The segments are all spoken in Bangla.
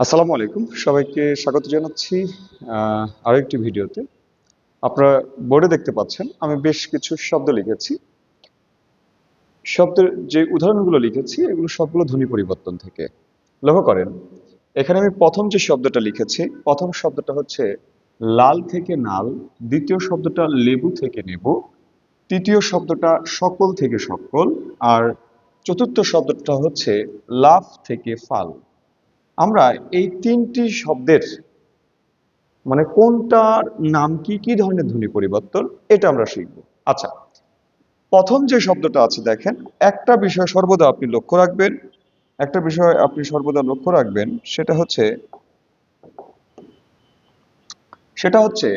আসসালামু আলাইকুম। সবাইকে স্বাগত জানাচ্ছি আহ, আরও একটি ভিডিওতে। আপনারা বোর্ডে দেখতে পাচ্ছেন আমি বেশ কিছু শব্দ লিখেছি। শব্দের যে উদাহরণগুলো লিখেছি এগুলো সবগুলো ধ্বনি পরিবর্তন থেকে। লক্ষ্য করেন এখানে আমি প্রথম যে শব্দটা লিখেছি প্রথম শব্দটা হচ্ছে লাল থেকে নাল দ্বিতীয় শব্দটা লেবু থেকে নেবু তৃতীয় শব্দটা সকল থেকে সকল আর চতুর্থ শব্দটা হচ্ছে লাভ থেকে ফাল। আমরা এই তিনটি শব্দের মানে কোনটার নাম কি কি ধরনের ধ্বনি পরিবর্তন, এটা আমরা শিখব। আচ্ছা প্রথম যে শব্দটা আছে দেখেন, একটা বিষয় সর্বদা আপনি লক্ষ্য রাখবেন, একটা বিষয় আপনি সর্বদা লক্ষ্য রাখবেন, সেটা হচ্ছে সেটা হচ্ছে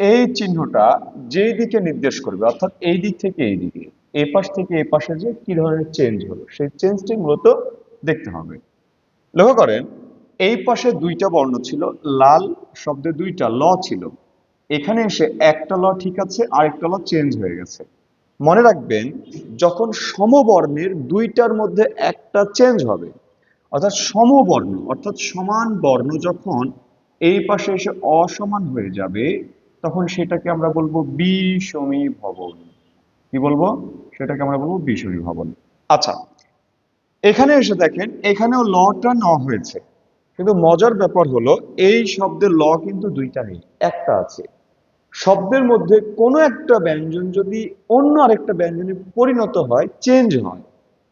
এই চিহ্নটা যেই দিকে নির্দেশ করবে, অর্থাৎ এই দিক থেকে এই দিকে এই পাশ থেকে এই পাশে যে কি ধরনের চেঞ্জ হলো, সেই চেঞ্জটি মূলত দেখতে হবে। লক্ষ্য করেন, এই পাশে দুইটা বর্ণ ছিল, লাল শব্দে দুইটা ল ছিল। এখানে এসে একটা ল ঠিক আছে, আরেকটা ল চেঞ্জ হয়ে গেছে। মনে রাখবেন, যখন সমবর্ণের দুইটার মধ্যে একটা চেঞ্জ হবে, অর্থাৎ সমবর্ণ, অর্থাৎ সমান বর্ণ যখন এই পাশে এসে অসমান হয়ে যাবে, তখন সেটাকে আমরা বলব বিষমী ভবন কি বলব? সেটাকে আমরা বলব বিষমী ভবন আচ্ছা এখানে এসে দেখেন, এখানেও লটা ন হয়েছে। কিন্তু মজার ব্যাপার হলো, এই শব্দের ল কিন্তু দুইটা নেই, একটা আছে। শব্দের মধ্যে কোনো একটা ব্যঞ্জন যদি অন্য আরেকটা ব্যঞ্জনে পরিণত হয় চেঞ্জ হয়।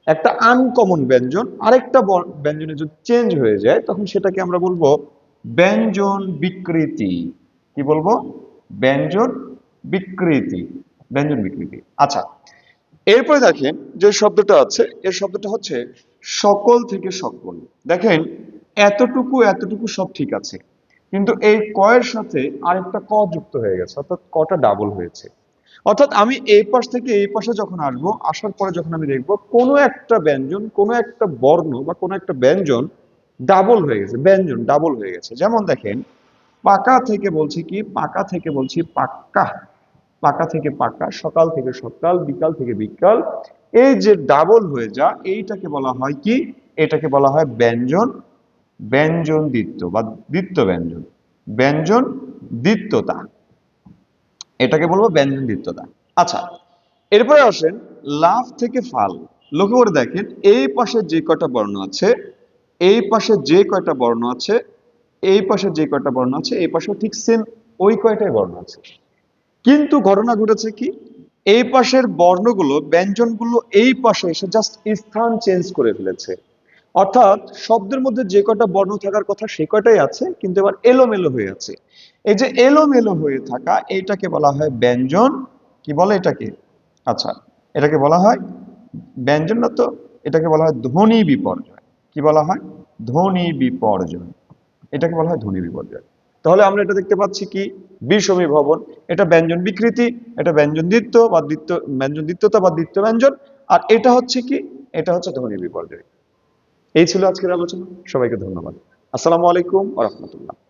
একটা আনকমন ব্যঞ্জন, আরেকটা ব্যঞ্জনে যদি চেঞ্জ হয়ে যায়, তখন সেটাকে আমরা বলব ব্যঞ্জন বিকৃতি। কি বলব? ব্যঞ্জন বিকৃতি ব্যঞ্জন বিকৃতি। আচ্ছা এরপরে দেখেন যে শব্দটা আছে, এর শব্দটা হচ্ছে সকল থেকে সকল। দেখেন, এতটুকু এতটুকু সব ঠিক আছে। কিন্তু এই কয়ের সাথে আরেকটা ক যুক্ত হয়ে গেছে, অর্থাৎ কটা ডাবল হয়েছে। অর্থাৎ আমি এই পাশ থেকে এই পাশে যখন আসব, আসার পরে যখন আমি দেখব কোনো একটা ব্যঞ্জন, কোনো একটা বর্ণ বা কোনো একটা ব্যঞ্জন ডাবল হয়ে গেছে, ব্যঞ্জন ডাবল হয়ে গেছে। যেমন দেখেন, পাকা থেকে বলছি কি? পাকা থেকে বলছি পাক্কা। পাকা থেকে পাকা, সকাল থেকে সকাল, বিকাল থেকে বিকাল, এই যে ডাবল হয়ে যা, এইটাকে বলা হয় কি? এটাকে বলা হয় ব্যঞ্জন ব্যঞ্জন দ্বিত্ব বা দ্বিত্ব ব্যঞ্জন। ব্যঞ্জন দ্বিত্বতা এটাকে বলব ব্যঞ্জন দ্বিত্বতা আচ্ছা এরপরে আসেন লাভ থেকে ফাল। লক্ষ্য করে দেখেন, এই পাশে যে কয়টা বর্ণ আছে, এই পাশে যে কয়টা বর্ণ আছে, এই পাশে যে কয়টা বর্ণ আছে, এই পাশে ঠিক সেম ওই কয়টাই বর্ণ আছে। কিন্তু ঘটনা ঘটেছে কি? এই পাশের বর্ণগুলো, ব্যঞ্জনগুলো এই পাশে এসে জাস্ট স্থান চেঞ্জ করে ফেলেছে। অর্থাৎ শব্দের মধ্যে যে কয়টা বর্ণ থাকার কথা সে কয়টাই আছে, কিন্তু এবার এলোমেলো হয়ে আছে। এই যে এলোমেলো হয়ে থাকা, এইটাকে বলা হয় ব্যঞ্জন। কি বলে এটাকে? আচ্ছা এটাকে বলা হয় ব্যঞ্জন না তো, এটাকে বলা হয় ধ্বনি বিপর্যয়। কি বলা হয়? ধ্বনি বিপর্যয়। এটাকে বলা হয় ধ্বনি বিপর্যয়। তাহলে আমরা এটা দেখতে পাচ্ছি কি? বিষমী ভবন। এটা ব্যঞ্জন বিকৃতি, এটা ব্যঞ্জন দ্বিত্ব বা দ্বিত্ব, ব্যঞ্জন দ্বিত্বতা বা দ্বিত্ব ব্যঞ্জন। আর এটা হচ্ছে কি? এটা হচ্ছে ধ্বনি বিপর্যয়। এই ছিল আজকের আলোচনা। সবাইকে ধন্যবাদ। আসসালামু আলাইকুম আ রহমতুল্লাহ।